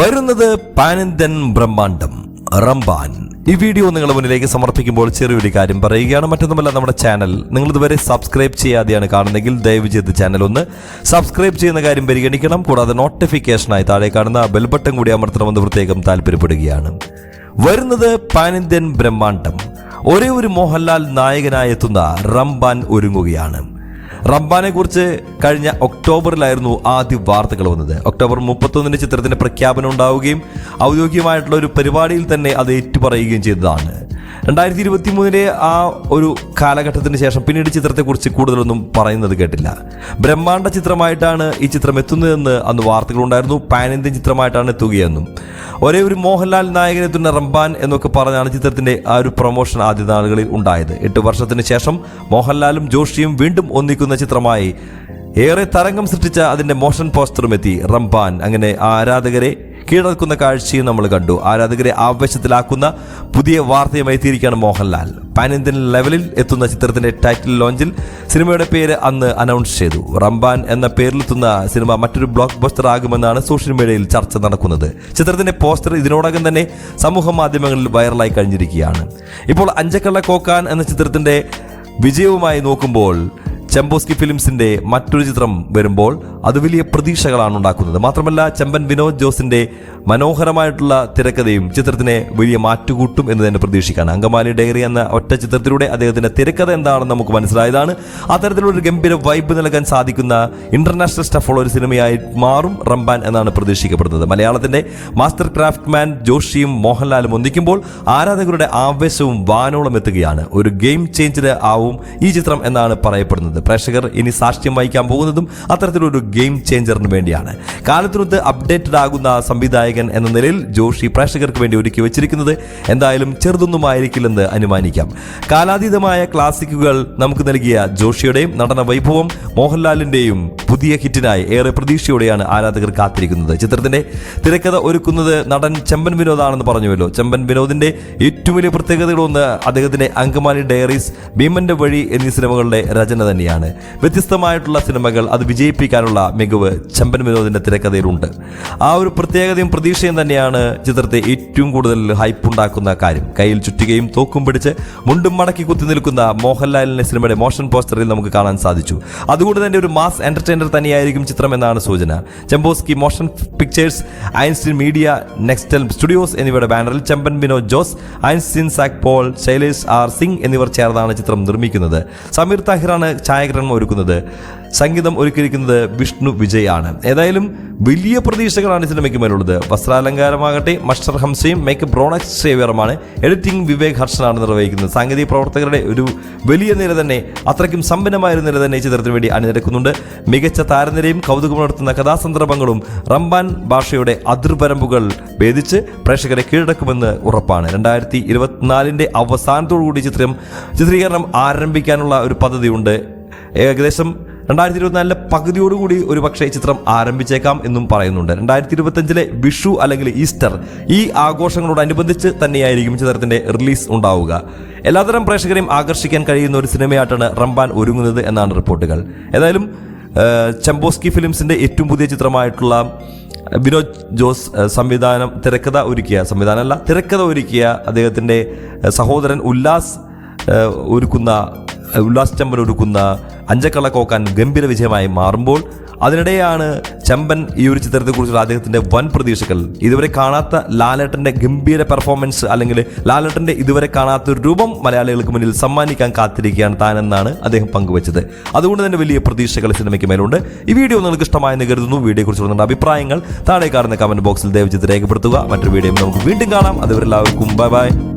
വരുന്നത് പാനന്ദൻ ബ്രഹ്മാണ്ടം റംബാൻ. ഈ വീഡിയോ നിങ്ങളുടെ മുന്നിലേക്ക് സമർപ്പിക്കുമ്പോൾ ചെറിയൊരു കാര്യം പറയുകയാണ്. മറ്റൊന്നുമല്ല നമ്മുടെ ചാനൽ നിങ്ങൾ ഇതുവരെ സബ്സ്ക്രൈബ് ചെയ്യാതെയാണ് കാണുന്നതെങ്കിൽ ദയവ് ചെയ്ത് ചാനൽ ഒന്ന് സബ്സ്ക്രൈബ് ചെയ്യുന്ന കാര്യം പരിഗണിക്കണം. കൂടാതെ നോട്ടിഫിക്കേഷനായി താഴെ കാണുന്ന ബെൽ ബട്ടൺ കൂടി അമർത്തണമെന്ന് പ്രത്യേകം താല്പര്യപ്പെടുകയാണ്. വരുന്നത് പാനന്ദൻ ബ്രഹ്മാണ്ടം. ഒരേ ഒരു മോഹൻലാൽ നായകനായെത്തുന്ന റംബാൻ ഒരുങ്ങുകയാണ്. റബ്ബാനെ കുറിച്ച് കഴിഞ്ഞ ഒക്ടോബറിലായിരുന്നു ആദ്യ വാർത്തകൾ വന്നത്. ഒക്ടോബർ മുപ്പത്തൊന്നിന് ചിത്രത്തിന്റെ പ്രഖ്യാപനം ഉണ്ടാവുകയും ഔദ്യോഗികമായിട്ടുള്ള ഒരു പരിപാടിയിൽ തന്നെ അത് ഏറ്റുപറയുകയും ചെയ്തതാണ്. രണ്ടായിരത്തി ഇരുപത്തി മൂന്നിലെ ആ ഒരു കാലഘട്ടത്തിന് ശേഷം പിന്നീട് ചിത്രത്തെക്കുറിച്ച് കൂടുതലൊന്നും പറയുന്നത് കേട്ടില്ല. ബ്രഹ്മാണ്ഡ ചിത്രമായിട്ടാണ് ഈ ചിത്രം എത്തുന്നതെന്ന് അന്ന് വാർത്തകളുണ്ടായിരുന്നു. Pan Indian ചിത്രമായിട്ടാണ് എത്തുകയെന്നും. ഒരേ ഒരു മോഹൻലാൽ നായകനെത്തുന്ന റംബാൻ എന്നൊക്കെ പറഞ്ഞാണ് ചിത്രത്തിന്റെ ആ ഒരു പ്രൊമോഷൻ ആദ്യ നാളുകളിൽ ഉണ്ടായത്. എട്ട് വർഷത്തിന് ശേഷം മോഹൻലാലും ജോഷിയും വീണ്ടും ഒന്നിക്കുന്ന ചിത്രമായി ഏറെ തരംഗം സൃഷ്ടിച്ച അതിന്റെ മോഷൻ പോസ്റ്ററും എത്തി. റംബാൻ. അങ്ങനെ ആരാധകരെ കീഴടക്കുന്ന കാഴ്ചയും നമ്മൾ കണ്ടു. ആരാധകരെ ആവേശത്തിലാക്കുന്ന പുതിയ വാർത്തയുമായി എത്തിയിരിക്കുകയാണ് മോഹൻലാൽ. പാൻ ഇന്ത്യൻ ലെവലിൽ എത്തുന്ന ചിത്രത്തിന്റെ ടൈറ്റിൽ ലോഞ്ചിൽ സിനിമയുടെ പേര് അന്ന് അനൗൺസ് ചെയ്തു. റംബാൻ എന്ന പേരിലെത്തുന്ന സിനിമ മറ്റൊരു ബ്ലോക്ക് ബസ്റ്റർ ആകുമെന്നാണ് സോഷ്യൽ മീഡിയയിൽ ചർച്ച നടക്കുന്നത്. ചിത്രത്തിന്റെ പോസ്റ്റർ ഇതിനോടകം തന്നെ സമൂഹ മാധ്യമങ്ങളിൽ വൈറലായി കഴിഞ്ഞിരിക്കുകയാണ്. ഇപ്പോൾ അഞ്ചക്കള്ള കോക്കാൻ എന്ന ചിത്രത്തിന്റെ വിജയവുമായി നോക്കുമ്പോൾ ചെമ്പോസ്കി ഫിലിംസിന്റെ മറ്റൊരു ചിത്രം വരുമ്പോൾ അത് വലിയ പ്രതീക്ഷകളാണ് ഉണ്ടാക്കുന്നത്. മാത്രമല്ല ചെമ്പൻ വിനോദ് ജോസിന്റെ മനോഹരമായിട്ടുള്ള തിരക്കഥയും ചിത്രത്തിനെ വലിയ മാറ്റുകൂട്ടും എന്ന് തന്നെ പ്രതീക്ഷിക്കാണ് അങ്കമാലി ഡയറി എന്ന ഒറ്റ ചിത്രത്തിലൂടെ അദ്ദേഹത്തിന്റെ തിരക്കഥ എന്താണെന്ന് നമുക്ക് മനസ്സിലായതാണ്. അത്തരത്തിലുള്ള ഒരു ഗംഭീര വൈബ് നൽകാൻ സാധിക്കുന്ന ഇന്റർനാഷണൽ സ്റ്റഫുള്ള ഒരു സിനിമയായി മാറും റംബാൻ എന്നാണ് പ്രതീക്ഷിക്കപ്പെടുന്നത്. മലയാളത്തിന്റെ മാസ്റ്റർ ക്രാഫ്റ്റ് മാൻ ജോഷിയും മോഹൻലാലും ഒന്നിക്കുമ്പോൾ ആരാധകരുടെ ആവേശവും വാനോളം എത്തുകയാണ്. ഒരു ഗെയിം ചേഞ്ചർ ആവും ഈ ചിത്രം എന്നാണ് പറയപ്പെടുന്നത്. പ്രേക്ഷകർ ഇനി സാക്ഷ്യം വഹിക്കാൻ പോകുന്നതും അത്തരത്തിലൊരു ഗെയിം ചേഞ്ചറിന് വേണ്ടിയാണ്. കാലത്തിനൊത്ത് അപ്ഡേറ്റഡ് ആകുന്ന സംവിധായകൻ എന്ന നിലയിൽ ജോഷി പ്രേക്ഷകർക്ക് വേണ്ടി ഒരുക്കി വെച്ചിരിക്കുന്നത് എന്തായാലും ചെറുതൊന്നും ആയിരിക്കില്ലെന്ന് അനുമാനിക്കാം. കാലാതീതമായ ക്ലാസിക്കുകൾ നമുക്ക് നൽകിയ ജോഷിയുടെയും നടന വൈഭവം മോഹൻലാലിന്റെയും പുതിയ ഹിറ്റിനായി ഏറെ പ്രതീക്ഷയോടെയാണ് ആരാധകർ കാത്തിരിക്കുന്നത്. ചിത്രത്തിന്റെ തിരക്കഥ ഒരുക്കുന്നത് നടൻ ചെമ്പൻ വിനോദാണെന്ന് പറഞ്ഞുവല്ലോ. ചെമ്പൻ വിനോദിന്റെ ഏറ്റവും വലിയ പ്രത്യേകതകളൊന്ന് അദ്ദേഹത്തിന്റെ അങ്കമാലി ഡയറീസ് ഭീമന്റെ വഴി എന്നീ സിനിമകളുടെ രചന തന്നെയാണ്. വ്യത്യസ്തമായിട്ടുള്ള സിനിമകൾ അത് വിജയിപ്പിക്കാനുള്ള മികവ് ചെമ്പൻ വിനോദിന്റെ തിരക്കഥയിലുണ്ട്. ആ ഒരു പ്രത്യേകതയും പ്രതീക്ഷയും തന്നെയാണ് ചിത്രത്തെ ഏറ്റവും കൂടുതൽ ഹൈപ്പ് ഉണ്ടാക്കുന്ന കാര്യം. കയ്യിൽ ചുറ്റുകയും തോക്കും പിടിച്ച് മുണ്ടും മടക്കി കുത്തി നിൽക്കുന്ന മോഹൻലാലിന്റെ സിനിമയുടെ മോഷൻ പോസ്റ്ററിൽ നമുക്ക് കാണാൻ സാധിച്ചു. അതുകൊണ്ട് തന്നെ ഒരു മാസ് എന്റർടൈനർ തന്നെയായിരിക്കും ചിത്രം എന്നാണ് സൂചന. Chembosky Motion Pictures Einstein Media Nextel Studios എന്നിവയുടെ ബാനറിൽ ചെമ്പൻ വിനോദ് ജോസ് ഐൻസ്റ്റീൻ സാക് പോൾ ശൈലേഷ് ആർ സിംഗ് എന്നിവർ ചേർന്നാണ് ചിത്രം നിർമ്മിക്കുന്നത്. സമീർ താഹിറാണ് ഛായാഗ്രഹണം ഒരുക്കുന്നത്. സംഗീതം ഒരുക്കിയിരിക്കുന്നത് വിഷ്ണു വിജയ് ആണ് ഏതായാലും വലിയ പ്രതീക്ഷകളാണ് സിനിമയ്ക്ക് മേലുള്ളത്. വസ്ത്രാലങ്കാരമാകട്ടെ മസ്റ്റർ ഹംസയും മേക്കപ്പ് ബ്രോണക്സ് സേവിയറുമാണ്. എഡിറ്റിംഗ് വിവേക് ഹർഷനാണ് നിർവഹിക്കുന്നത്. സാങ്കേതിക പ്രവർത്തകരുടെ ഒരു വലിയ നിര തന്നെ അത്രയ്ക്കും സമ്പന്നമായ ഒരു നിര തന്നെ ചിത്രത്തിന് വേണ്ടി അണിനിരക്കുന്നുണ്ട്. മികച്ച താരനിരയും കൗതുകമുണർത്തുന്ന കഥാസന്ദർഭങ്ങളും റംബാൻ ഭാഷയുടെ അതിർപരമ്പുകൾ ഭേദിച്ച് പ്രേക്ഷകരെ കീഴടക്കുമെന്ന് ഉറപ്പാണ്. രണ്ടായിരത്തി ഇരുപത്തിനാലിന്റെ അവസാനത്തോടുകൂടി ചിത്രം ചിത്രീകരണം ആരംഭിക്കാനുള്ള ഒരു പദ്ധതിയുണ്ട്. ഏകദേശം രണ്ടായിരത്തി ഇരുപത്തിനാലിലെ പകുതിയോടുകൂടി ഒരു പക്ഷേ ചിത്രം ആരംഭിച്ചേക്കാം എന്നും പറയുന്നുണ്ട്. രണ്ടായിരത്തി ഇരുപത്തഞ്ചിലെ വിഷു അല്ലെങ്കിൽ ഈസ്റ്റർ ഈ ആഘോഷങ്ങളോടനുബന്ധിച്ച് തന്നെയായിരിക്കും ചിത്രത്തിന്റെ റിലീസ് ഉണ്ടാവുക. എല്ലാതരം പ്രേക്ഷകരെയും ആകർഷിക്കാൻ കഴിയുന്ന ഒരു സിനിമയായിട്ടാണ് റംബാൻ ഒരുങ്ങുന്നത് എന്നാണ് റിപ്പോർട്ടുകൾ. ഏതായാലും ചെമ്പോസ്കി ഫിലിംസിന്റെ ഏറ്റവും പുതിയ ചിത്രമായിട്ടുള്ള വിനോദ് ജോസ് സംവിധാനം തിരക്കഥ ഒരുക്കിയ സംവിധാനമല്ല തിരക്കഥ ഒരുക്കിയ അദ്ദേഹത്തിന്റെ സഹോദരൻ ഉല്ലാസ് ഒരുക്കുന്ന ഉല്ലാസ് ചമ്പൻ ഒരുക്കുന്ന അഞ്ചക്കള കോക്കാൻ ഗംഭീര വിജയമായി മാറുമ്പോൾ അതിനിടെയാണ് ചമ്പൻ ഈ ഒരു ചിത്രത്തെക്കുറിച്ചുള്ള അദ്ദേഹത്തിന്റെ വൻ പ്രതീക്ഷകൾ. ഇതുവരെ കാണാത്ത ലാലേട്ടന്റെ ഗംഭീര പെർഫോമൻസ് അല്ലെങ്കിൽ ലാലേട്ടന്റെ ഇതുവരെ കാണാത്ത ഒരു രൂപം മലയാളികൾക്ക് മുന്നിൽ സമ്മാനിക്കാൻ കാത്തിരിക്കുകയാണ് താനെന്നാണ് അദ്ദേഹം പങ്കുവച്ചത്. അതുകൊണ്ട് തന്നെ വലിയ പ്രതീക്ഷകൾ സിനിമയ്ക്ക് മേലുണ്ട്. ഈ വീഡിയോ നിങ്ങൾക്ക് ഇഷ്ടമായെന്ന് കരുതുന്നു. വീഡിയോയെക്കുറിച്ചുള്ള നിങ്ങളുടെ അഭിപ്രായങ്ങൾ താഴെ കാണുന്ന കമന്റ് ബോക്സിൽ ദയവചിത് രേഖപ്പെടുത്തുക. മറ്റൊരു വീഡിയോ നമുക്ക് വീണ്ടും കാണാം. അതുവരെ എല്ലാവർക്കും ബൈ ബൈ